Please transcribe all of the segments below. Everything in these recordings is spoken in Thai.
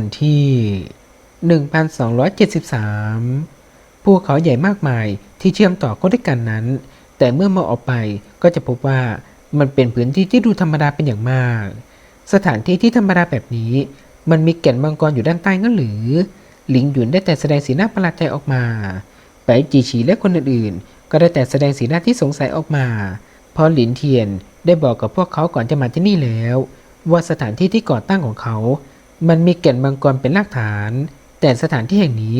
นที่ 1273 ภูเขาใหญ่มากมายที่เชื่อมต่อเข้าด้วยกันนั้น แต่เมื่อมองออกไปก็จะพบว่ามันเป็นพื้นที่ที่ดูธรรมดาเป็นอย่างมาก สถานที่ที่ธรรมดาแบบนี้ มันมีแก่นมังกรอยู่ด้านใต้งั้นหรือ หลิงหยุนได้แต่แสดงสีหน้าประหลาดใจออกมาไปจีฉีและคนอื่นๆ ก็ได้แต่แสดงสีหน้าที่สงสัยออกมาพราะหลินเทียนได้บอกกับพวกเขาก่อนจะมาที่นี่แล้ว ว่าสถานที่ที่ก่อตั้งของเขา มันมีแก่นมังกรเป็นรากฐาน แต่สถานที่แห่งนี้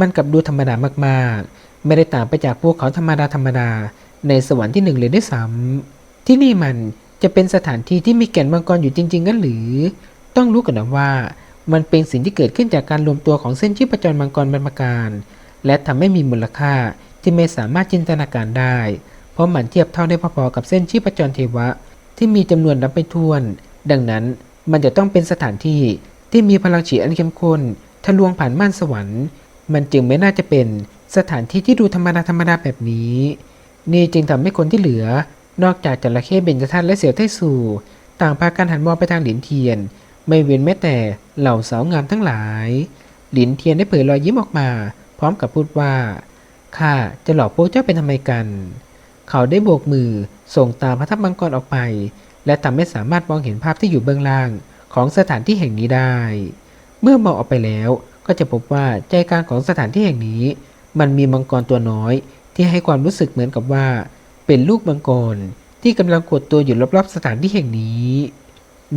มันกลับดูธรรมดามากๆ ไม่ได้ต่างไปจากพวกเขาธรรมดาธรรมดาในสวรรค์ที่หนึ่งเลยด้วยซ้ำที่นี่มันจะเป็นสถานที่ที่มีแก่นมังกรอยู่จริงๆกันหรือ ต้องรู้กันนะว่า มันเป็นสิ่งที่เกิดขึ้นจากการรวมตัวของเส้นชีพจรมังกรบรรพการ และทำให้มีมูลค่าที่ไม่สามารถจินตนาการได้ เพราะมันเทียบเท่าได้พอๆกับเส้นชีพจรเทวะ ที่มีจำนวนนับไม่ถ้วน ดังนั้นมันจะต้องเป็นสถานที่ ที่มีพลังฉีอันเข้มข้นทะลวงผ่านม่านสวรรค์ มันจึงไม่น่าจะเป็นสถานที่ที่ดูธรรมดาธรรมดาแบบนี้ นี่จึงทำให้คนที่เหลือ นอกจากจระเข้เบญจทัศน์และเสี่ยวไทสู่ ต่างพากันหันมองไปทางหลินเทียน ไม่เว้นแม้แต่เหล่าสาวงามทั้งหลาย หลินเทียนได้เผยรอยยิ้มออกมา พร้อมกับพูดว่าข้าจะหลอกพวกเจ้าเป็นทำไมกัน เขาได้โบกมือส่งตามพระทัพมังกรออกไป และทำให้สามารถมองเห็นภาพที่อยู่เบื้องล่าง ของสถานที่แห่งนี้ได้ เมื่อมองออกไปแล้วก็จะพบว่าใจกลางของสถานที่แห่งนี้ มันมีมังกรตัวน้อย ที่ให้ความรู้สึกเหมือนกับว่า เป็นลูกมังกรที่กำลังขดตัวอยู่รอบๆสถานที่แห่งนี้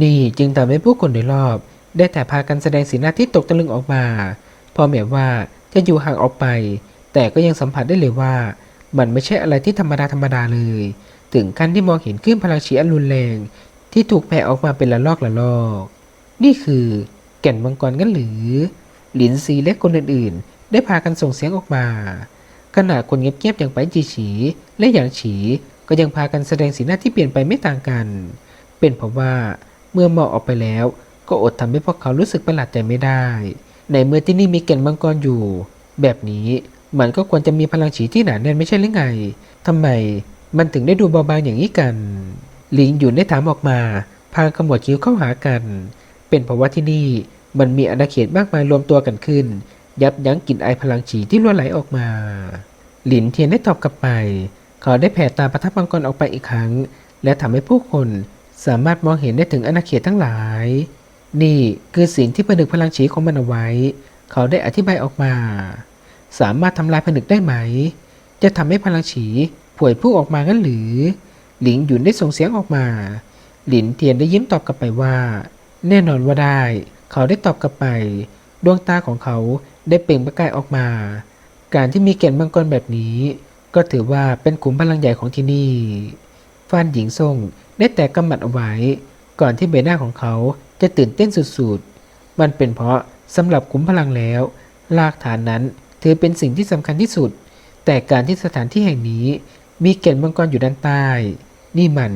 นี่จึงทำให้ผู้คนโดยรอบ ได้แต่พากันแสดงสีหน้าที่ตกตะลึงออกมา พอแม้ว่าจะอยู่ห่างออกไป แต่ก็ยังสัมผัสได้เลยว่า มันไม่ใช่อะไรที่ธรรมดาธรรมดาเลย ถึงขั้นที่มองเห็นคลื่นพลังชีอันรุนแรง ที่ถูกแผ่ออกมาเป็นละลอกละลอก นี่คือแก่นมังกรกันหรือ หลินซีและคนอื่นๆ ได้พากันส่งเสียงออกมา ขณะคนเงียบๆอย่างไปจีฉี และอย่างฉีก็ยังพากันแสดงสีหน้าที่เปลี่ยนไปไม่ต่างกัน เป็นเพราะว่าเมื่อมองออกไปแล้ว ก็อดทำให้พวกเขารู้สึกประหลาดใจไม่ได้ ในเมื่อที่นี่มีแก่นมังกรอยู่ แบบนี้มันก็ควรจะมีพลังฉีที่หนาแน่นไม่ใช่หรือไงทำไมมันถึงได้ดูเบาบางอย่างนี้กัน ลิงหยุนได้ถามออกมา พางขมวดคิ้วเข้าหากัน เป็นเพราะว่าที่นี่มันมีอาณาเขตมากมายรวมตัวกันขึ้น ยับยั้งกลิ่นไอพลังฉีที่ล้วนไหลออกมา หลินเทียนได้ตอบกลับไป เขาได้แผ่ตาประทับมังกรออกไปอีกครั้ง และทำให้ผู้คนสามารถมองเห็นได้ถึงอาณาเขตทั้งหลาย นี่คือสิ่งที่ผนึกพลังฉีของมันเอาไว้ เขาได้อธิบายออกมา สามารถทำลายผนึกได้ไหม จะทำให้พลังฉีป่วยพุ่งออกมางั้นหรือ หลิงหยุนได้ส่งเสียงออกมา หลินเทียนได้ยิ้มตอบกลับไปว่า แน่นอนว่าได้ เขาได้ตอบกลับไป ดวงตาของเขาได้เปล่งประกายออกมา การที่มีแก่นมังกรแบบนี้ ก็ถือว่าเป็นขุมพลังใหญ่ของที่นี่ฟานหญิงซ่งได้แต่กำมัดเอาไว้ ก่อนที่ใบหน้าของเขาจะตื่นเต้นสุดๆ มันเป็นเพราะสำหรับขุมพลังแล้วรากฐานนั้นถือเป็นสิ่งที่สำคัญที่สุด แต่การที่สถานที่แห่งนี้มีแก่นมังกรอยู่ด้านใต้ นี่มัน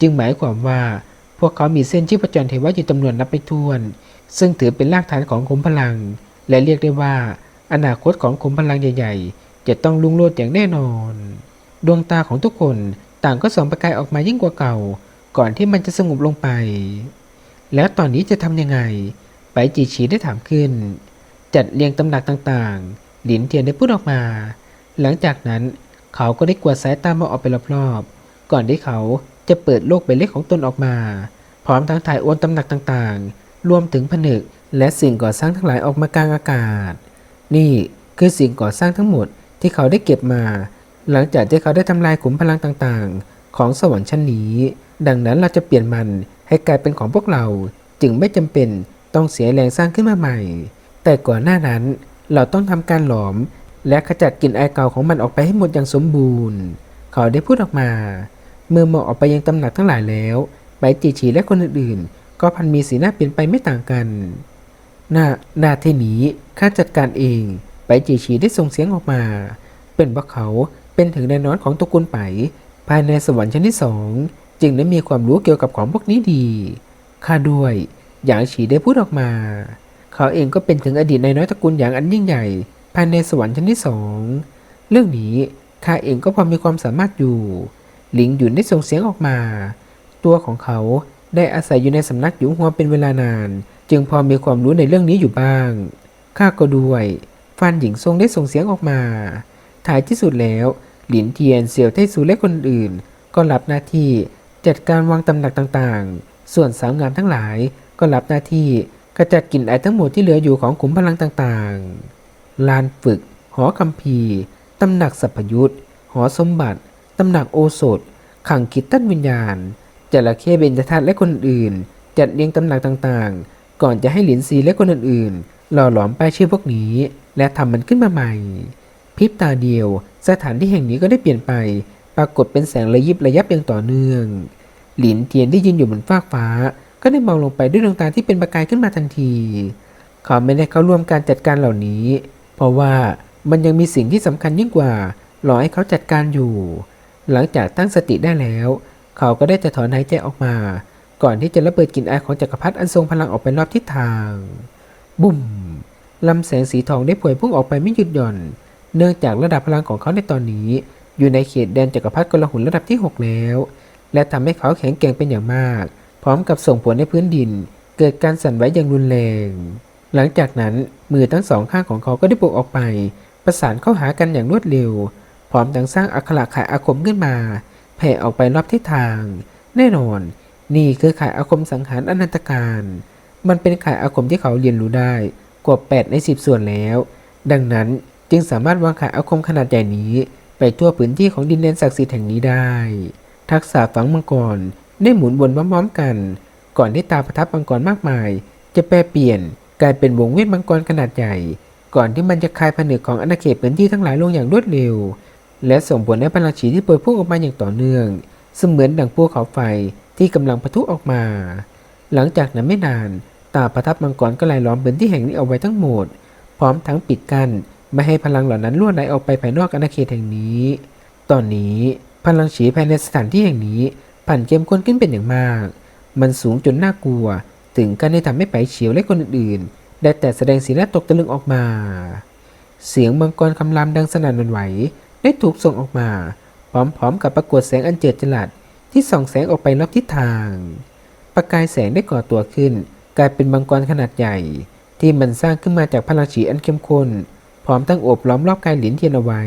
จึงหมายความว่าพวกเขามีเส้นชีพจรเทวะอยู่จำนวนนับไม่ถ้วน ซึ่งถือเป็นรากฐานของขุมพลัง และเรียกได้ว่า อนาคตของขุมพลังใหญ่ๆ จะต้องลุ่งโลดอย่างแน่นอน ดวงตาของทุกคนต่างก็ส่องประกายออกมายิ่งกว่าเก่า ก่อนที่มันจะสงบลงไป แล้วตอนนี้จะทำยังไง ไปจีฉีได้ถามขึ้น จัดเรียงตำหนักต่างๆ หลินเทียนได้พูดออกมา หลังจากนั้นเขาก็ได้กวาดสายตามองออกไปรอบๆ ก่อนที่เขาจะเปิดโลกใบเล็กของตนออกมา พร้อมทั้งถ่ายโอนตำหนักต่างๆ รวมถึงผนึกและสิ่งก่อสร้างทั้งหลายออกมากลางอากาศ นี่คือสิ่งก่อสร้างทั้งหมดที่เขาได้เก็บมา หลังจากที่เขาได้ทำลายขุมพลังต่างๆ ของสวรรค์ชั้นนี้ ดังนั้นเราจะเปลี่ยนมันให้กลายเป็นของพวกเรา จึงไม่จำเป็นต้องเสียแรงสร้างขึ้นมาใหม่ แต่ก่อนหน้านั้นเราต้องทำการหลอม และขจัดกลิ่นไอเก่าของมันออกไปให้หมดอย่างสมบูรณ์ เขาได้พูดออกมา เมื่อมองออกไปยังตำหนักทั้งหลายแล้วไปจีฉีและคนอื่นๆ ก็พันมีสีหน้าเปลี่ยนไปไม่ต่างกัน หน้าหน้าที่นี้ข้าจัดการเองไปจีฉีได้ส่งเสียงออกมา เป็นว่าเขาเป็นถึงนายน้อยของตระกูลไป ภายในสวรรค์ชั้นที่สองจึงได้มีความรู้เกี่ยวกับของพวกนี้ดี ข้าด้วย หยางฉีได้พูดออกมา เขาเองก็เป็นถึงอดีตนายน้อยตระกูลหยางอันยิ่งใหญ่ ภายในสวรรค์ชั้นที่สอง เรื่องนี้ข้าเองก็พอมีความสามารถอยู่ หลิงหยุนได้ส่งเสียงออกมา ตัวของเขาได้อาศัยอยู่ในสำนักหยงหัวเป็นเวลานาน จึงพอมีความรู้ในเรื่องนี้อยู่บ้างข้าก็ด้วยฟานหญิงทรงได้ส่งเสียงออกมาท้ายที่สุดแล้ว หลินเทียนเสี่ยวไทซูและคนอื่น ก็รับหน้าที่จัดการวางตำหนักต่างๆ ส่วนสาวงามทั้งหลายก็รับหน้าที่กระจัดกลิ่นไอทั้งหมดที่เหลืออยู่ของขุมพลังต่างๆ ลานฝึก หอคัมภีร์ตำหนักสัพพยุทธ์หอสมบัติ ตำหนักโอสถ ขังคิดตั้นวิญญาณจระเข้เบญจทัตและคนอื่น จัดเรียงตำหนักต่างๆ ก่อนจะให้หลินซีและคนอื่นๆ หล่อหลอมป้ายชื่อพวกนี้ และทำมันขึ้นมาใหม่ พริบตาเดียว สถานที่แห่งนี้ก็ได้เปลี่ยนไป ปรากฏเป็นแสงระยิบระยับอย่างต่อเนื่อง หลินเทียนที่ยืนอยู่บนฟากฟ้า ก็ได้มองลงไปด้วยดวงตาที่เป็นประกายขึ้นมาทันที เขาไม่ได้เข้าร่วมการจัดการเหล่านี้ เพราะว่ามันยังมีสิ่งที่สำคัญยิ่งกว่า รอให้เขาจัดการอยู่ หลังจากตั้งสติได้แล้ว เขาก็ได้จะถอนหายใจออกมา ก่อนที่จะระเบิดกลิ่นอายของจักรพรรดิอันทรงพลังออกไปรอบทิศทาง บุ่มลำแสงสีทองได้พวยพุ่งออกไปไม่หยุดหย่อน เนื่องจากระดับพลังของเขาในตอนนี้ อยู่ในเขตแดนจักรพรรดิกลหุนระดับที่ 6 แล้ว และทำให้เขาแข็งแกร่งเป็นอย่างมาก พร้อมกับส่งผลในพื้นดิน เกิดการสั่นไหวอย่างรุนแรง หลังจากนั้นมือทั้งสองข้างของเขาก็ได้โบกออกไป ประสานเข้าหากันอย่างรวดเร็ว พร้อมทั้งสร้างอักขระขายอาคมขึ้นมา แผ่ออกไปรอบทิศทาง แน่นอน นี่คือขายอาคมสังหารอนันตการ มันเป็นขายอาคมที่เขาเรียนรู้ได้กว่า 8 ใน 10 ส่วนแล้ว ดังนั้นจึงสามารถวางขายอาคมขนาดใหญ่นี้ ไปทั่วพื้นที่ของดินแดนศักดิ์สิทธิ์แห่งนี้ได้ ทักษะฝังมังกรได้หมุนวนพร้อมๆกัน ก่อนที่ตาประทับมังกรมากมาย จะแปรเปลี่ยนกลายเป็นวงเวทมังกรขนาดใหญ่ ก่อนที่มันจะคลายผนึกของอาณาเขตพื้นที่ทั้งหลายลงอย่างรวดเร็ว และส่งผลให้พลังฉีที่เปิดพุ่งออกมาอย่างต่อเนื่อง เสมือนดังภูเขาไฟที่กำลังปะทุออกมา หลังจากนั้นไม่นาน ตาประทับมังกรก็ไล่ล้อมพื้นที่แห่งนี้เอาไว้ทั้งหมด พร้อมทั้งปิดกั้นไม่ให้พลังเหล่านั้นล่วไหลออกไปภายนอกอาณาเขตแห่งนี้ ตอนนี้พลังฉีภายในสถานที่แห่งนี้ผันเข้มข้นขึ้นเป็นอย่างมาก มันสูงจนน่ากลัว ถึงการได้ทำให้ไปเฉียวและคนอื่นๆ ได้แต่แสดงสีหน้าตกตะลึงออกมา เสียงมังกรคำรามดังสนั่นวันไหว ได้ถูกส่งออกมา พร้อมๆกับปรากฏแสงอันเจิดจรัสที่ส่องแสงออกไปรอบทิศทาง ประกายแสงได้ก่อตัวขึ้น กลายเป็นมังกรขนาดใหญ่ ที่มันสร้างขึ้นมาจากพลังฉีอันเข้มข้น พร้อมทั้งโอบล้อมรอบกายหลินเทียนเอาไว้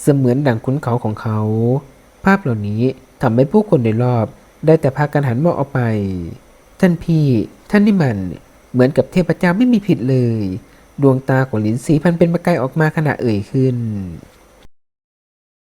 เสมือนดังขุนเขาของเขา ภาพเหล่านี้ทำให้ผู้คนในรอบ ได้แต่พากันหันมองออกไป ท่านพี่ ท่านนี่มัน เหมือนกับเทพเจ้าไม่มีผิดเลย ดวงตาของหลินสีพันเป็นประกายออกมาขณะเอ่ยขึ้น